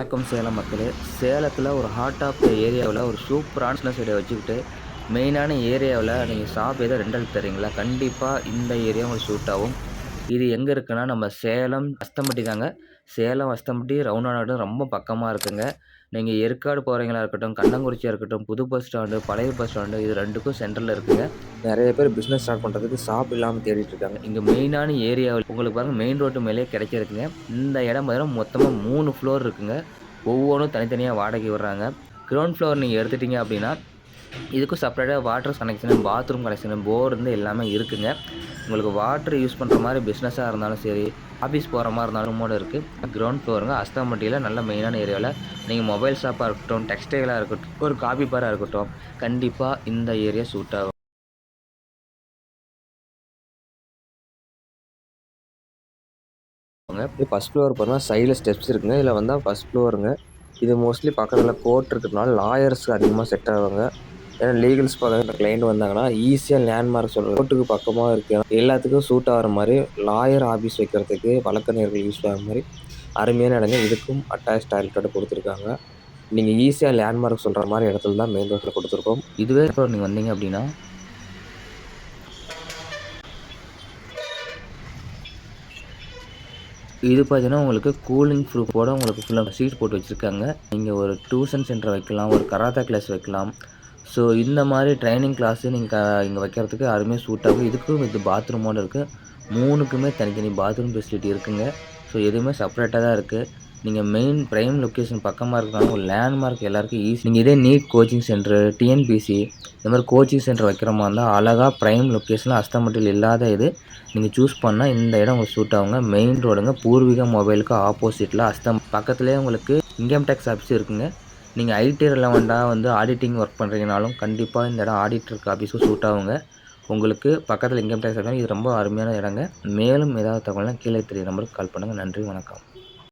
வணக்கம் சேலம் மக்களே. சேலத்தில் ஒரு ஹார்ட் ஆஃப் த ஏரியாவில் ஒரு சூப்பரான பிஸ்னஸ் வச்சுக்கிட்டு மெயினான ஏரியாவில் நீங்கள் ஷாப் எதாவது ரெண்டல் தரீங்களா கண்டிப்பாக இந்த ஏரியா உங்களுக்கு சூட் ஆகும். இது எங்கே இருக்குன்னா நம்ம சேலம் அஸ்தம்பட்டி தாங்க. சேலம் அஸ்தம்பட்டி ரவுண்டானாடு ரொம்ப பக்கமாக இருக்குங்க. நீங்கள் ஏற்காடு போகிறீங்களா இருக்கட்டும் கண்ணங்குறிச்சியாக இருக்கட்டும் புது பஸ் ஸ்டாண்டு பழைய பஸ் ஸ்டாண்டு இது ரெண்டுக்கும் சென்டரில் இருக்குங்க. நிறைய பேர் பிஸ்னஸ் ஸ்டார்ட் பண்ணுறதுக்கு ஷாப் இல்லாமல் தேடிட்டு இருக்காங்க. இங்கே மெயினான ஏரியாவில் உங்களுக்கு பாருங்கள் மெயின் ரோட்டு மேலே கிடைச்சிருக்குங்க இந்த இடம் பார்த்தீங்கன்னா மொத்தமாக மூணு ஃப்ளோர் இருக்குங்க. ஒவ்வொன்றும் தனித்தனியாக வாடகை விடுறாங்க. கிரவுண்ட் ஃப்ளோர் நீங்கள் எடுத்துட்டீங்க அப்படின்னா இதுக்கும் செப்பரேட்டாக water connection bathroom connection bore இருந்து எல்லாமே இருக்குங்க. உங்களுக்கு வாட்டர் யூஸ் பண்ணுற மாதிரி பிஸ்னஸாக இருந்தாலும் சரி ஆஃபீஸ் போகிற மாதிரி இருந்தாலும் ரூமோட இருக்குது கிரவுண்ட் ஃப்ளோருங்க அஸ்தாம்பட்டியில் நல்ல மெயினான ஏரியாவில் நீங்கள் மொபைல் ஷாப்பாக இருக்கட்டும் டெக்ஸ்டைலாக இருக்கட்டும் ஒரு காபி பாராக இருக்கட்டும் கண்டிப்பாக இந்த ஏரியா சூட் ஆகும். இது ஃபஸ்ட் ஃப்ளோர் போனால் சைடில் ஸ்டெப்ஸ் இருக்குங்க இதில் வந்தால் ஃபஸ்ட் ஃப்ளோருங்க இது மோஸ்ட்லி பக்கத்தில் கோர்ட் இருக்கிறதுனால லாயர்ஸ்க்கு அதிகமாக செட் ஆகுங்க ஏன்னா லீகல்ஸ் பக்கம் கிளைண்ட் வந்தாங்கன்னா ஈஸியாக லேண்ட்மார்க் சொல்கிறது ரோட்டுக்கு பக்கமாக இருக்குது எல்லாத்துக்கும் சூட் ஆகிற மாதிரி லாயர் ஆஃபீஸ் வைக்கிறதுக்கு வழக்கறிஞர்கள் யூஸ் ஆகிற மாதிரி அருமையான இடங்க. இதுக்கும் அட்டாச் டாய்லெட்டோட கொடுத்துருக்காங்க. நீங்கள் ஈஸியாக லேண்ட்மார்க் சொல்கிற மாதிரி இடத்துல தான் மெயின் ரோட்டில் கொடுத்துருக்கோம். இதுவே இப்போ நீங்கள் வந்தீங்க அப்படின்னா இது பார்த்தீங்கன்னா உங்களுக்கு கூலிங் ப்ரூஃபோட உங்களுக்கு ஃபுல்லாக சீட் போட்டு வச்சுருக்காங்க. நீங்கள் ஒரு டியூஷன் சென்டர் வைக்கலாம் ஒரு கராத்தா கிளாஸ் வைக்கலாம். ஸோ இந்த மாதிரி ட்ரைனிங் கிளாஸு நீங்கள் இங்கே வைக்கிறதுக்கு அருமையாக சூட் ஆகும் இதுக்கும் இது பாத்ரூமோடு இருக்குது மூணுக்குமே தனித்தனி பாத்ரூம் ஃபெசிலிட்டி இருக்குங்க. ஸோ எதுவுமே செப்பரேட்டாக தான் இருக்குது நீங்கள் மெயின் ப்ரைம் லொக்கேஷன் பக்கமாக இருக்கிறாங்க ஒரு லேண்ட்மார்க் எல்லாருக்கும் ஈஸி நீங்கள் இதே நீட் கோச்சிங் சென்டர் டிஎன்பிசி இந்த மாதிரி கோச்சிங் சென்டர் வைக்கிற மாதிரி இருந்தால் அழகாக ப்ரைம் லொக்கேஷனில் அஸ்தமட்டில் இல்லாத இது நீங்கள் சூஸ் பண்ணால் இந்த இடம் உங்களுக்கு சூட் ஆகுங்க. மெயின் ரோடுங்க பூர்வீக மொபைலுக்கு ஆப்போசிட்டில் அஸ்தம் பக்கத்துலேயே உங்களுக்கு இன்கம் டேக்ஸ் ஆஃபீஸ் இருக்குங்க. நீங்கள் ஐடி ரிலவெண்ட்டாக வந்து ஆடிட்டிங் ஒர்க் பண்ணுறீங்கனாலும் கண்டிப்பாக இந்த இடம் ஆடிட்டருக்கு ஆஃபீஸும் சூட் ஆகுங்க. உங்களுக்கு பக்கத்தில் இன்கம் டேக்ஸ் இது ரொம்ப அருமையான இடங்க. மேலும் ஏதாவது தகவல்னால் கீழே தெரிய நம்பருக்கு கால் பண்ணுங்கள் நன்றி வணக்கம்.